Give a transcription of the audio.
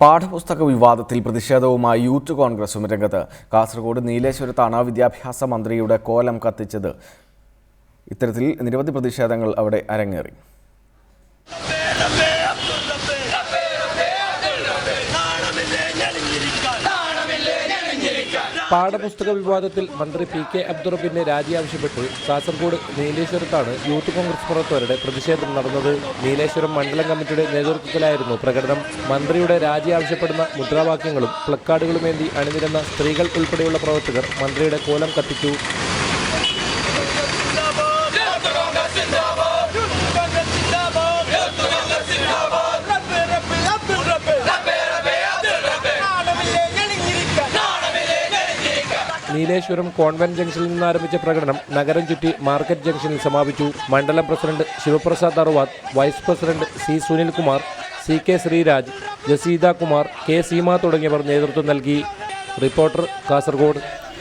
പാഠപുസ്തക വിവാദത്തിൽ പ്രതിഷേധവുമായി യൂത്ത് കോൺഗ്രസും രംഗത്ത്. കാസർഗോഡ് നീലേശ്വരത്താണ് വിദ്യാഭ്യാസ മന്ത്രിയുടെ കോലം കത്തിച്ചത്. ഇത്തരത്തിൽ നിരവധി പ്രതിഷേധങ്ങൾ അവിടെ അരങ്ങേറി. പാഠപുസ്തക വിവാദത്തിൽ മന്ത്രി പി കെ അബ്ദുറബിന്റെ രാജി ആവശ്യപ്പെട്ട് കാസർഗോഡ് നീലേശ്വരത്താണ് യൂത്ത് കോൺഗ്രസ് പ്രവർത്തകരുടെ പ്രതിഷേധം നടന്നത്. നീലേശ്വരം മണ്ഡലം കമ്മിറ്റിയുടെ നേതൃത്വത്തിലായിരുന്നു പ്രകടനം. മന്ത്രിയുടെ രാജി ആവശ്യപ്പെടുന്ന മുദ്രാവാക്യങ്ങളും പ്ലക്കാർഡുകളുമേന്തി അണിനിരുന്ന സ്ത്രീകൾ ഉൾപ്പെടെയുള്ള പ്രവർത്തകർ മന്ത്രിയുടെ കോലം കത്തിച്ചു. നീലേശ്വരം കോൺവെന്റ് ജംഗ്ഷനിൽ നിന്ന് ആരംഭിച്ച പ്രകടനം നഗരം ചുറ്റി മാർക്കറ്റ് ജംഗ്ഷനിൽ സമാപിച്ചു. മണ്ഡലം president Sivaprasad Aruvad vice president C Sunilkumar C K Sreeraj Jaseetha Kumar K Seema തുടങ്ങിയവർ നേതൃത്വം നൽകി. റിപ്പോർട്ടർ കാസർഗോഡ്.